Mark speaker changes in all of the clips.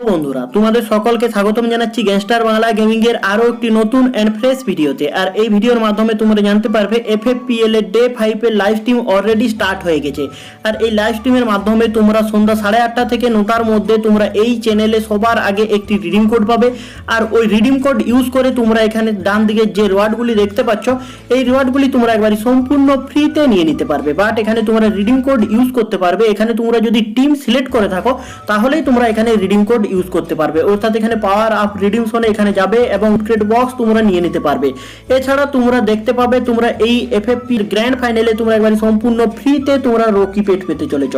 Speaker 1: বন্ধুরা, তোমাদের সকলকে স্বাগতম জানাচ্ছি গ্যাংস্টার বাংলা গেমিং এর আরও একটি নতুন এন্ড ফ্রেশ ভিডিওতে। আর এই ভিডিওর মাধ্যমে তোমরা জানতে পারবে এফএফপিএল এর ডে ফাইভ এর লাইভ স্ট্রিম অলরেডি স্টার্ট হয়ে গেছে। আর এই লাইভ স্ট্রিমের মাধ্যমে তোমরা সন্ধ্যা সাড়ে আটটা থেকে নটার মধ্যে তোমরা এই চ্যানেলে সবার আগে একটি রিডিম কোড পাবে। আর ওই রিডিম কোড ইউজ করে তোমরা এখানে ডান দিকে যে রিওয়ার্ডগুলি দেখতে পাচ্ছ, এই রিওয়ার্ডগুলি তোমরা একবারে সম্পূর্ণ ফ্রিতে নিয়ে নিতে পারবে। বাট এখানে তোমরা রিডিম কোড ইউজ করতে পারবে। এখানে তোমরা যদি টিম সিলেক্ট করে থাকো, তাহলেই তোমরা এখানে রিডিম কোড ইউজ করতে পারবে। অর্থাৎ এখানে পাওয়ার আপ রিডিমশনে এখানে যাবে এবং ট্রেড বক্স তোমরা নিয়ে নিতে পারবে। এছাড়া তোমরা দেখতে পাবে তোমরা এই এফএফপি গ্র্যান্ড ফাইনালে তোমরা একবারে সম্পূর্ণ ফ্রিতে তোমরা রকি পেট পেতে চলেছ।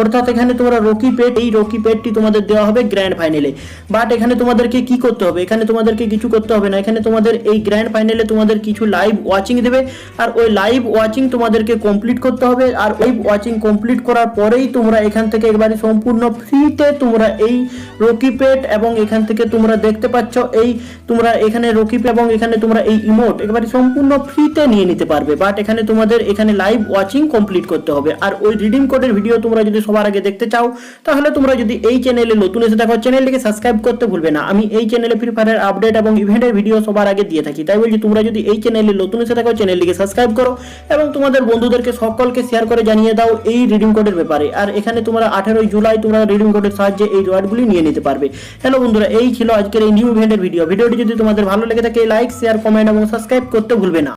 Speaker 1: অর্থাৎ এখানে তোমরা রকি পেট এই রকি পেটটি তোমাদের দেওয়া হবে গ্র্যান্ড ফাইনালে বাট এখানে তোমাদেরকে কি করতে হবে? এখানে তোমাদেরকে কিছু করতে হবে না। এখানে তোমাদের এই গ্র্যান্ড ফাইনালে তোমাদের কিছু লাইভ ওয়াচিং দেবে। আর ওই লাইভ ওয়াচিং তোমাদেরকে কমপ্লিট করতে হবে। আর ওই ওয়াচিং কমপ্লিট করার পরেই তোমরা এখান থেকে একবারে সম্পূর্ণ ফ্রিতে তোমরা এই রকি পেট এবং এখান থেকে তোমরা দেখতে পাচ্ছ এই তোমরা এখানে রকি পেট এবং এখানে তোমরা এই ইমোট একবারে সম্পূর্ণ ফ্রিতে নিয়ে নিতে পারবে। বাট এখানে তোমাদের এখানে লাইভ ওয়াচিং কমপ্লিট করতে হবে। আর ওই রিডিম কোডের ভিডিও তোমরা যদি সবার আগে দেখতে চাও, তাহলে তোমরা যদি এই চ্যানেলে নতুন এসে থাকো চ্যানেলটিকে সাবস্ক্রাইব করতে ভুলবে না। আমি এই চ্যানেলে ফ্রি ফায়ারের আপডেট এবং ইভেন্টের ভিডিও সবার আগে দিয়ে থাকি। তাই বলছি, তোমরা যদি এই চ্যানেলে নতুন এসে থাকো চ্যানেলটিকে সাবস্ক্রাইব করো এবং তোমাদের বন্ধুদেরকে সকলকে শেয়ার করে জানিয়ে দাও এই রিডিম কোডের ব্যাপারে। আর এখানে তোমরা আঠেরোই জুলাই তোমরা রিডিম কোডের সাহায্যে এই রিওয়ার্ডগুলি নিয়ে নিতে পারবে। হ্যালো বন্ধুরা, এই ছিল আজকের এই নিউ ইভেন্টের ভিডিও ভিডিওটি যদি তোমাদের ভালো লেগে থাকে লাইক শেয়ার কমেন্ট এবং সাবস্ক্রাইব করতে ভুলবে না।